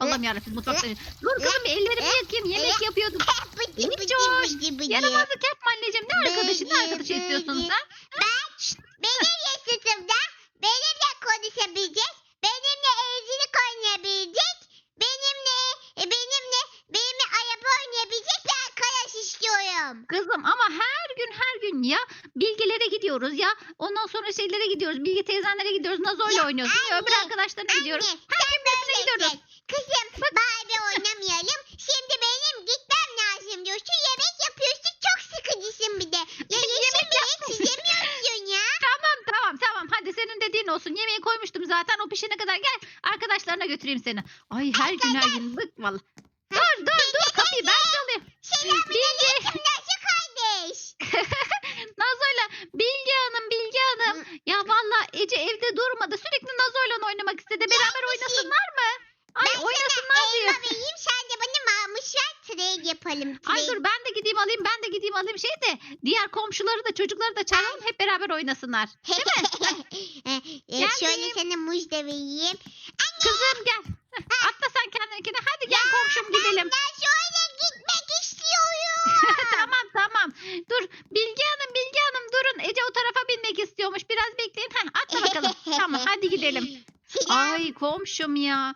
Allah'ım yarabbim mutfakta. Dur kızım ellerimi yıkayayım. Yemek yapıyordum. Bıcı. Yaramazlık yapma anneciğim. Ne arkadaşı ne arkadaşı istiyorsun bıcı. sen? Benim yaşıtımda benimle konuşabilecek, benimle evcilik oynayabilecek, benimle e, benimle benimle araba oynayabilecek bir arkadaş istiyorum. Kızım ama her gün her gün ya bilgilere gidiyoruz ya ondan sonra şeylere gidiyoruz. Bilgi teyzenlere gidiyoruz. Nazo'yla Ya oynuyorsun. Ya öbür arkadaşlarına gidiyoruz. Her gün gidiyoruz. Kızım Barbie oynamayalım. Şimdi benim gitmem lazım diyorsun. Yemek yapıyorsun. Çok sıkıcısın bir de. Ya Yemek bile çizemiyorsun ya. Tamam tamam tamam. Hadi senin dediğin olsun. Yemeği koymuştum zaten. O pişene kadar gel. Arkadaşlarına götüreyim seni. Ay her gün her gün bık valla. Dur dur dur kapıyı ben çalayım. Selamünaleyküm nasıl kardeş? Nazo'yla Bilge Hanım Bilge Hanım. Ya valla Ece evde durmadı. Sürekli Nazo'yla oynamak istedi. Beraber oynasınlar mı? Ay Ben oynasınlar sana diyor. elma vereyim sen de bana mamuş ver trade yapalım. Ay trade. dur ben de gideyim alayım ben de gideyim alayım şey de diğer komşuları da çocukları da çağıralım hep beraber oynasınlar. Değil mi? Ee, Gel şöyle benim. sana muz da vereyim. Kızım gel. Heh, Atla sen kendininkine. Hadi gel komşum gidelim. Ben şöyle gitmek istiyorum. tamam tamam. Dur Bilge Hanım Bilge Hanım durun. Ece o tarafa binmek istiyormuş. Biraz bekleyin. Heh, atla bakalım. tamam hadi gidelim. Ay komşum ya.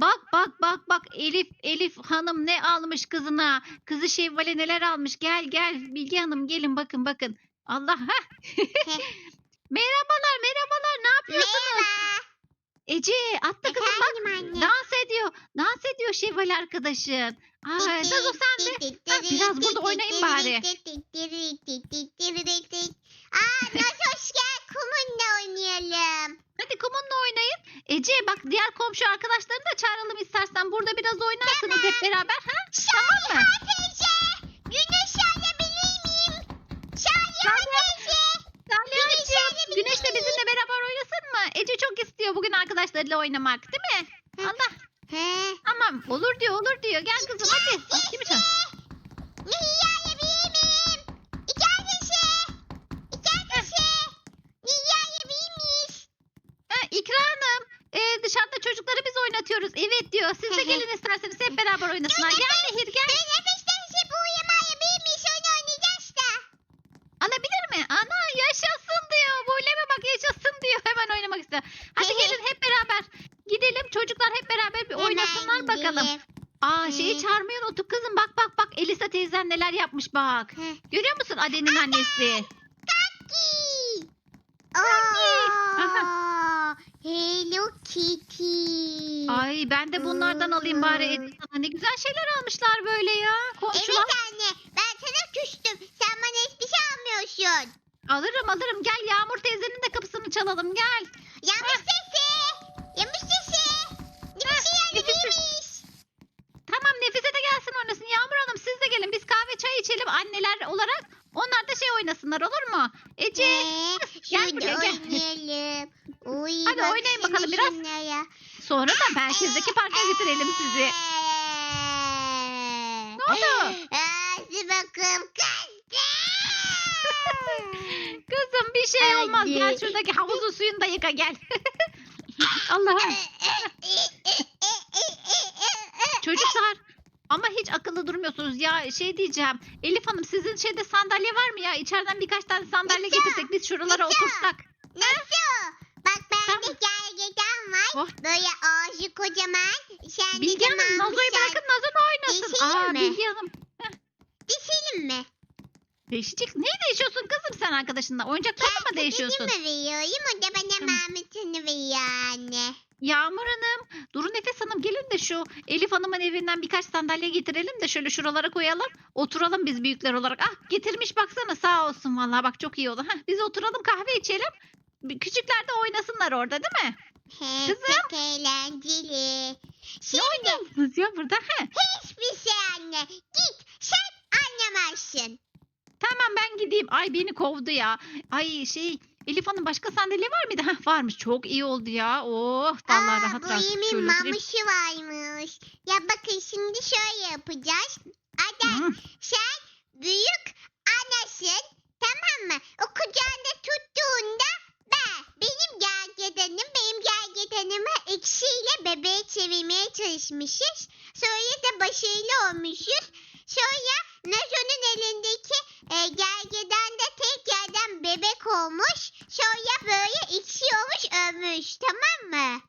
Bak bak bak bak Elif Elif hanım ne almış kızına. Kızı Şevval'e neler almış. Gel gel Bilge Hanım gelin bakın bakın. Allah ha. merhabalar merhabalar ne yapıyorsunuz? Merhaba. Ece atla kızım bak. Anne. Dans ediyor. Dans ediyor Şevval arkadaşın. Ay Nazo sen de. Ha, biraz burada oynayın bari. Aa Nazoş gel kumunla oynayalım. Hadi kumunla oynayın. Ece bak diğer komşu arkadaşlarını da çağıralım istersen. Burada biraz oynarsınız hep beraber. Ha? Tamam mı? teyze. Güneş alabilir miyim? Şahane Tamam. teyze. Salyacığım, Güneş de bizimle beraber oynasın mı? Ece çok istiyor bugün arkadaşlarıyla oynamak değil mi? Hı. Allah He. tamam olur diyor olur diyor. Gel kızım hadi. Bak, Kimi çağır? Neyi alabilir miyim? İki annesi. İki annesi. Neyi alabilir miyiz? Ha, İkra Hanım e, dışarıda çocukları biz oynatıyoruz. Evet diyor. Siz de gelin isterseniz hep beraber oynasınlar. Gel Nehir gel. Ben nefes teyze bu uyumu alabilir miyiz? Onu oynayacağız da. Alabilir mi? Ana yaşasın diyor. Buyleme bak yaşasın diyor. Hemen oynamak istiyor. Hadi gelin hep beraber. Gidelim çocuklar hep beraber bir oynasınlar Hemen bakalım. gidelim. Aa şeyi çağırmayı unuttuk kızım. Bak bak bak Elisa teyzen neler yapmış bak. Görüyor musun Aden'in annesi? Aha. Aa, Hello Kitty. Ay ben de bunlardan alayım bari sana. Ne güzel şeyler almışlar böyle ya. Komşular. Evet anne ben sana küstüm. Sen bana hiçbir şey almıyorsun. Alırım alırım. Gel Yağmur teyzenin de kapısını çalalım gel. Yanlış sesi. Yanlış sesi. Ne bir şey nefesi. alabiliriz. Tamam Nefise de gelsin oynasın. Yağmur Hanım siz de gelin. Biz kahve çay içelim anneler olarak. Onlar da şey oynasınlar olur mu? Ece. Ee, gel buraya, gel. oynayalım. Uy, Hadi oynayın bakalım biraz. şunlara. Sonra da merkezdeki parka götürelim sizi. Ne oldu? Hadi bakalım kızım. Kızım bir şey olmaz. Gel şuradaki havuzun suyunu da yıka gel. Allah'ım. Çocuklar ama hiç akıllı durmuyorsunuz ya şey diyeceğim. Elif Hanım sizin şeyde sandalye var mı ya? İçeriden birkaç tane sandalye Nasıl? getirsek biz şuralara Nasıl? otursak. Nasıl? Bak bende Tamam. gergedan var. Böyle ağzı kocaman. Sen Bilge Hanım Nazo'yu bırakın Nazo da oynasın. Değişelim Aa mi? Bilge Hanım. Düşelim mi? Değişecek. Ne değişiyorsun kızım sen arkadaşınla? Oyuncaklarla mı değişiyorsun? mi veriyorum? O da bana Tamam. mamasını veriyor anne. Yağmur Hanım, Duru Nefes Hanım gelin de şu Elif Hanım'ın evinden birkaç sandalye getirelim de şöyle şuralara koyalım. Oturalım biz büyükler olarak. Ah getirmiş baksana sağ olsun vallahi bak çok iyi oldu. Heh, biz oturalım kahve içelim. Bir- Küçükler de oynasınlar orada değil mi? He, Kızım. çok eğlenceli. Ne Şimdi oynuyorsunuz ya burada? Heh. hiçbir şey anne. Git sen anlamazsın. Tamam ben gideyim. Ay beni kovdu ya. Ay şey Elif Hanım başka sandalye var mıydı? Heh, varmış. Çok iyi oldu ya. Oh vallahi Aa, rahat bu rahat. yemin Şöyle oturayım. mamışı varmış. Ya bakın şimdi şöyle yapacağız. Ada Hı. sen büyük anasın tamam mı? O kucağında tuttuğunda çevirmeye çalışmışız. Sonra da başarılı olmuşuz. Sonra Nazo'nun elindeki e, gergeden de tek yerden bebek olmuş. Sonra böyle içiyormuş ölmüş tamam mı?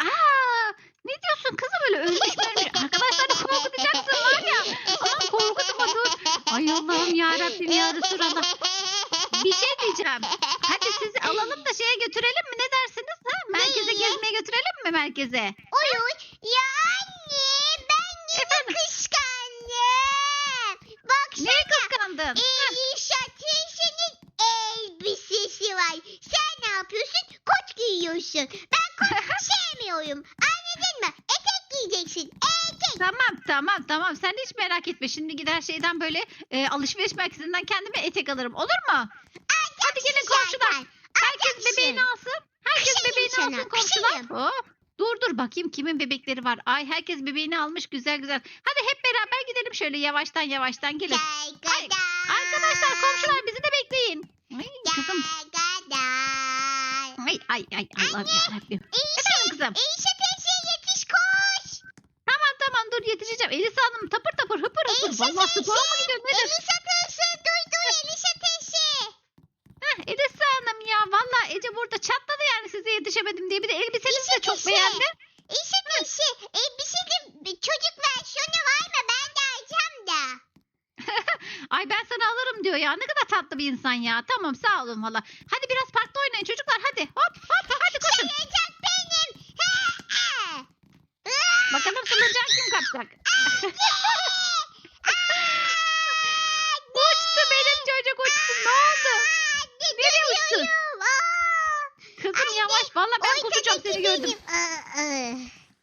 Aa, ne diyorsun kızım öyle ölmüş mü ölmüş? Arkadaşlarını korkutacaksın var ya. Aman korkutma dur. Ay Allah'ım yarabbim ya Resulallah. Bir şey diyeceğim. Hadi sizi alalım da şeye götürelim mi? Ne dersiniz? Ha? Merkeze Nereye? gezmeye götürelim mi merkeze? Oy oy. Ya anne ben yine Efendim? kıskandım. Baksana. Neyi kıskandın? Elisa teyzenin elbisesi var. Sen ne yapıyorsun? Kot giyiyorsun. Ben kot sevmiyorum. Anladın mı? Etek giyeceksin. Etek. Tamam tamam tamam sen hiç merak etme. Şimdi gider şeyden böyle e, alışveriş merkezinden kendime etek alırım. Olur mu? Hadi gelin komşular. Herkes bebeğini alsın. Sana, alsın komşular. Hop. Dur dur bakayım kimin bebekleri var. Ay herkes bebeğini almış güzel güzel. Hadi hep beraber gidelim şöyle yavaştan yavaştan gelin. Gaygada. Arkadaşlar komşular bizi de bekleyin. Ay kızım. Ay ay ay Allah'ım yarabbim. Efendim kızım. Elisa teyze yetiş koş. Tamam tamam dur yetişeceğim. Elisa Hanım tapır tapır hıpır hıpır. Elisa Vallahi teyze? Elisa teyze duy duy Elisa teyze. Heh, Elisa Hanım ya vallahi Ece burada çatladı yani size yetişemedim diye. Bir de elbisenizi de çok Elisa beğendim. Elisa teyze elbisede bir çocuk versiyonu var mı? Ben de alacağım da. Ay ben sana alırım diyor ya. Ne kadar tatlı bir insan ya. Tamam sağ olun valla. Hadi biraz parkta oynayın çocuklar hadi. Hop hop hadi koşun. Sayacak benim. Bakalım solucan kim kapacak? Uçtu benim çocuk uçtu. Ne oldu? Anne, Nereye uçtun? Kızım Anne, yavaş. Valla ben kusacağım seni gördüm.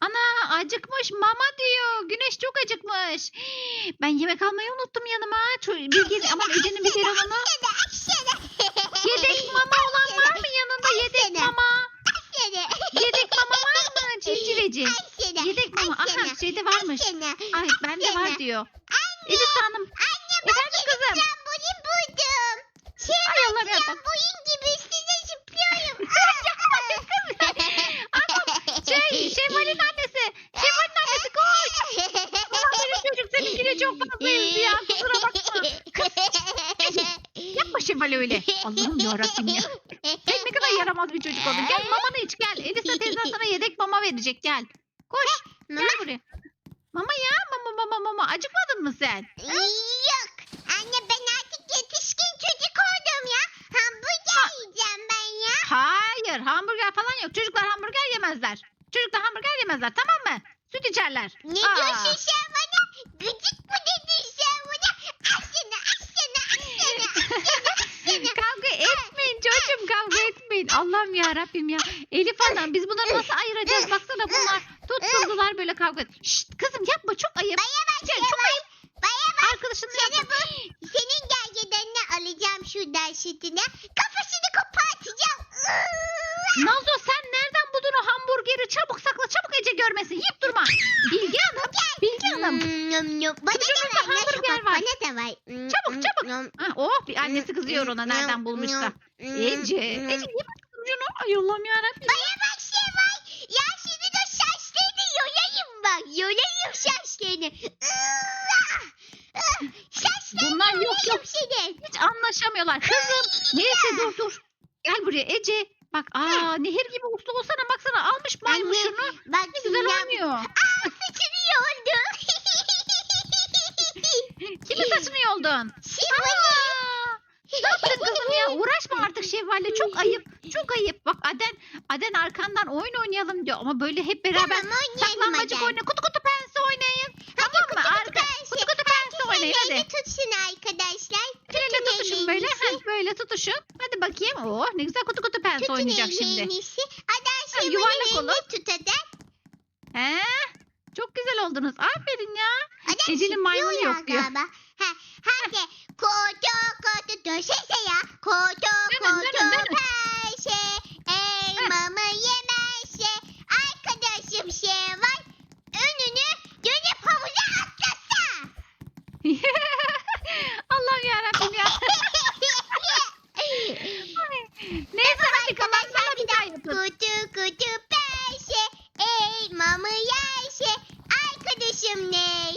Ana acıkmış mama diyor. Güneş çok acıkmış. Ben yemek almayı unuttum yanıma. Bilge, ama Ece'nin bir telefonu. Aşağıda, aşağıda. Yedek mama olan var mı yanında yedek mama? Yedek mama var mı civciveci? Yedek mama. Aha şeyde varmış. Ay bende var diyor. Elif Hanım. Anne ben Efendim kızım. Şey Ay Allah'ım ya. trambolin gibi üstüne zıplıyorum. Şey, Şevval'in annesi. Şevval'in annesi koş. Ulan benim çocuk seninkine çok fazla ezdi ya. Kusura bakma. Yapma Şevval öyle. Allah'ım yarabbim ya. Sen ne kadar yaramaz bir çocuk oldun. Gel mamanı iç gel. Elisa teyzen sana yedek mama verecek. Gel buraya. Mama ya mama mama mama. Acıkmadın mı sen? Yok. Anne ben artık yetişkin çocuk oldum ya. Hamburger yiyeceğim ben ya. Hayır hamburger falan yok. Çocuklar hamburger yemezler. Çocuklar hamburger yemezler tamam mı? Süt içerler. Ne Aa. diyorsun sen bana? Gıcık mı dedin sen bana? Aşağıda aşağıda aşağıda aşağıda. kavga etmeyin çocuğum kavga etmeyin. Allah'ım ya Rabbim ya. Elif Hanım biz bunları nasıl ayıracağız? Baksana bunlar tutturdular böyle kavga. Şşt kızım yapma çok ayıp. Baya bak Şey, çok ayıp. Baya bak. Arkadaşını Seni yapma. bu, senin gergedanını alacağım şuradan sütüne. Kafasını kopartacağım. Nazo sen nereden buldun o hamburgeri? Çabuk sakla çabuk Ece görmesin. Yiyip durma. Bilge Hanım. Bilge Hanım. Hmm. Bana da var. Hamburger var. Bana da var. Hmm, Çabuk, hmm, çabuk. Ha, oh bir annesi kızıyor ona nereden bulmuşsa. Ece. Ece niye bakıyorsun şunu? Ay Allah'ım yarabbim. Bana bak şey var. Ya şimdi de saçlarını yolayım bak. Yolayım saçlarını. Saçlarını Bunlar yok, yok. senin. Hiç anlaşamıyorlar. Kızım. Neyse dur dur. Gel buraya Ece. Bak aa nehir gibi uslu olsana baksana almış maymuşunu. Bak Ne güzel Sinem. oynuyor. Aa saçını yoldu. Kimin saçını yoldun? Şivali. Ne yaptın kızım ya? Uğraşma artık Şevval'le. Çok ayıp. Çok ayıp. Bak Aden, Aden arkandan oyun oynayalım diyor. Ama böyle hep beraber Tamam oynayalım saklanmacık hadi. oyna. Kutu kutu pense oynayın. tamam mı? Arka, kutu kutu pense oynayın Elini hadi. tutsun tutuşun böyle. Heh, böyle tutuşun. Hadi bakayım. Oh ne güzel kutu kutu pense Tutun oynayacak şimdi. elinizi. Adan Ha, yuvarlak Adan. He? Çok güzel oldunuz. Aferin ya. Adan Ece'nin maymunu zıplıyor yok diyor. galiba. Ha, hadi. Koto koto dönsene ya. Koto Dönün, koto dönün, dönün. perşe. elmamı yerse arkadaşım ne?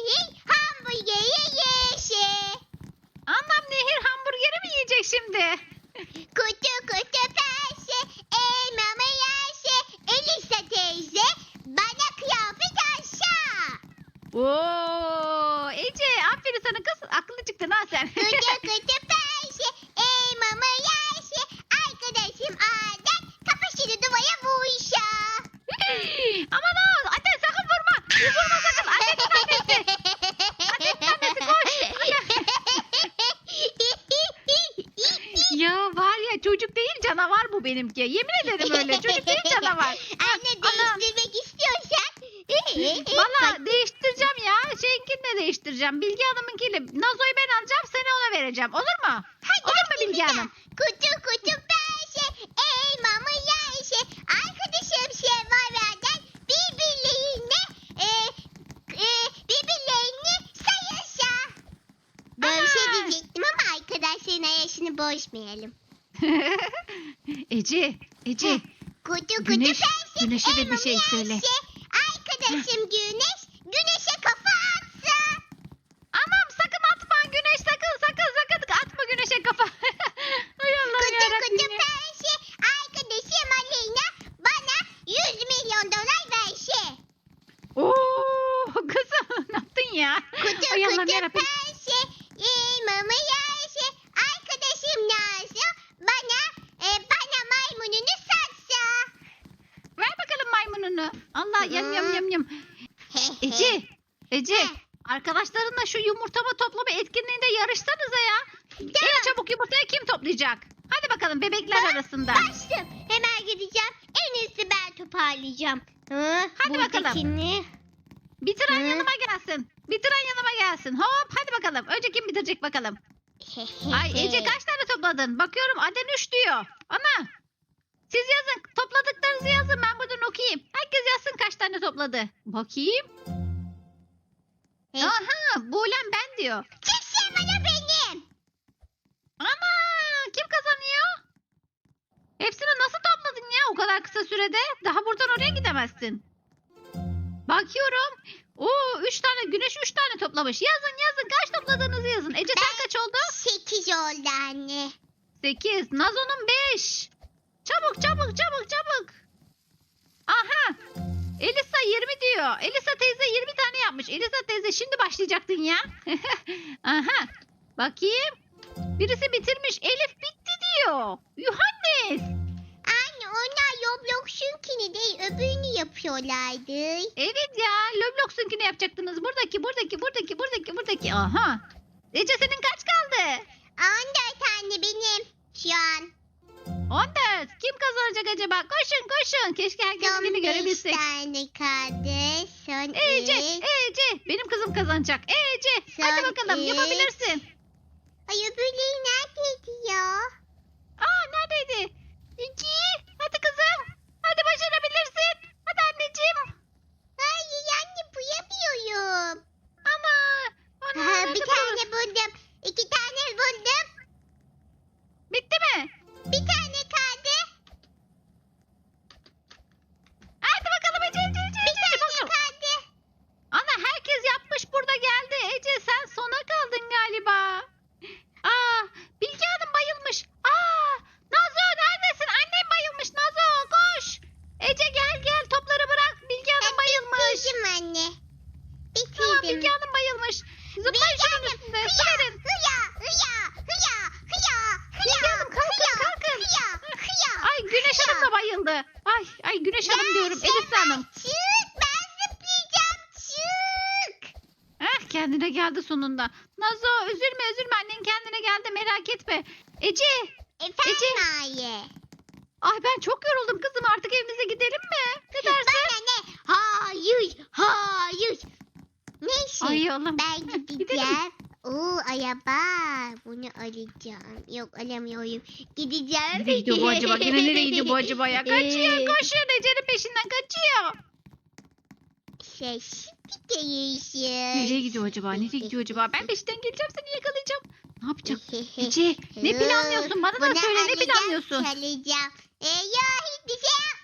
Benimki. Yemin ederim öyle. Çocuk değil canavar. Anne Ana. değiştirmek istiyorsan. Valla değiştireceğim ya. Şeyinkini de değiştireceğim. Bilge Hanım'ınkiyle. Nazo'yu ben alacağım seni ona vereceğim. Olur mu? Olur mu Bilge Hanım? Kutu kutu pense, elmamı yerse, arkadaşım Şevval'den birbirlerine e, e, birbirlerini sayırsa. Ben bir şey Ana. diyecektim ama arkadaşların arasını bozmayalım. Ece, Ece. Kutu kutu Güneş- pense, Güneş'e de bir şey söyle. yerse, arkadaşım Güneş, Güneş'e kafa atsa. Anam sakın atma Güneş sakın sakın sakın atma Güneş'e kafa. Ay Allah'ım Kutu yarabbim kutu ya. pense, arkadaşım Aleyna bana 100 milyon dolar verse. Oo kızım ne yaptın ya? Kutu Ay Allah'ım kutu yarabbim. pense, elmamı arkadaşım Nazlı bana, e, bana maymununu satsa. Ver bakalım maymununu. Allah yam yam yam yam. Ece, Ece. Arkadaşlarınla şu yumurtama toplama etkinliğinde yarışsanıza ya. En çabuk yumurtayı kim toplayacak? Hadi bakalım bebekler arasında. Bastım. Hemen gideceğim. En iyisi ben toparlayacağım. Hı, Hadi bakalım. buradakini. Bitiren Hı. yanıma gelsin. Bitiren yanıma gelsin. Hop hadi bakalım. Önce kim bitirecek bakalım. Ay Ece kaç tane topladın? Bakıyorum Aden 3 diyor. Ana. Siz yazın. Topladıklarınızı yazın. Ben buradan okuyayım. Herkes yazsın kaç tane topladı. Bakayım. He. Aha Buğlem ben diyor. Kimse bana benim. Ana kim kazanıyor? Hepsini nasıl topladın ya o kadar kısa sürede? Daha buradan oraya gidemezsin. Bakıyorum. Oo 3 tane güneş 3 tane toplamış. Yazın yazın kaç topladığınızı yazın. Ece sen kaç oldu? Sekiz oldu anne. 8. Nazo'nun 5. Çabuk çabuk çabuk çabuk. Aha. Elisa 20 diyor. Elisa teyze 20 tane yapmış. Elisa teyze şimdi başlayacaktın ya. Aha. Bakayım. Birisi bitirmiş. Elif bitti diyor. Yuhannes. Anne onlar Roblox'unkini değil öbürünü yapıyorlardı. Evet ya. Roblox'unkini yapacaktınız. Buradaki, buradaki, buradaki, buradaki, buradaki. Aha. Ece senin kaç kaldı? On dört anne benim şu an. 14. Kim kazanacak acaba? Koşun koşun. Keşke herkes Son beni beş görebilsek. tane kaldı. Son Ece, üç. Ece. Benim kızım kazanacak. Ece, hadi Son bakalım üç. yapabilirsin. Ay öbürleri neredeydi ya? Aa neredeydi? İki. Hadi kızım. Hadi başarabilirsin. Hadi anneciğim. Hayır anne buyamıyorum. Hanım bayılmış. Zıplayın şunun üstünde. Su verin. Hıya, hıya, hıya, hıya, Hanım kalkın kalkın. hıya, hıya. Ay Güneş Hanım da bayıldı. Ay ay Güneş Hanım diyorum. Elif Hanım. Çık, ben zıplayacağım, çık. Heh, kendine geldi sonunda. Nazo üzülme üzülme annen kendine geldi merak etme. Ece. Efendim Aye. Ay ben çok yoruldum kızım artık evimize gidelim mi? Ne dersin? Bana ne? Hayır, hayır. Neyse, Ay Allah'ım. ben gideceğim. Oo araba. Bunu alacağım. Yok alamıyorum. Gideceğim. Nereye gidiyor bu acaba? Yine nereye gidiyor bu acaba ya? Kaçıyor Ee, koşuyor Ece'nin peşinden kaçıyor. Görüşürüz. Nereye gidiyor acaba? Nereye gidiyor acaba? Ben peşinden geleceğim seni yakalayacağım. Ne yapacak? Ece ne planlıyorsun? Bana da Bunu söyle ne planlıyorsun? Çalacağım. Ee, yok hiçbir şey.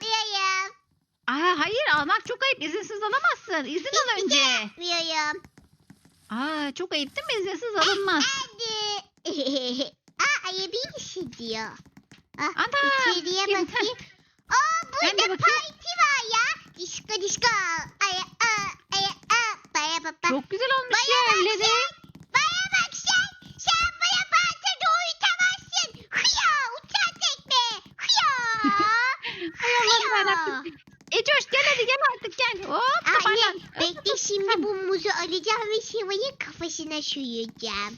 Aa, hayır almak çok ayıp. İzinsiz alamazsın. İzin al önce. Yapmıyorum. Aa, çok ayıp değil mi? İzinsiz alınmaz. Hadi. Aa, arabayı istiyor. Ah, Ana. içeriye bakayım. Aa burada parti var ya. Disko disko. Ay ay ay ay. Baya baba. Çok güzel olmuş Baya ya evleri. Ecoş gel hadi gel artık gel. Hop Anne toparlan. bekle şimdi bu muzu alacağım ve Şiva'yı kafasına suyacağım.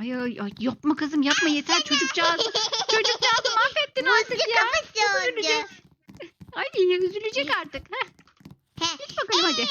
Ay, ay, ay, yapma kızım yapma yeter çocukcağız. Çocukcağızı mahvettin Muzlu artık ya. kafası oldu. Üzülecek. Ay üzülecek artık. Heh. git bakalım hadi.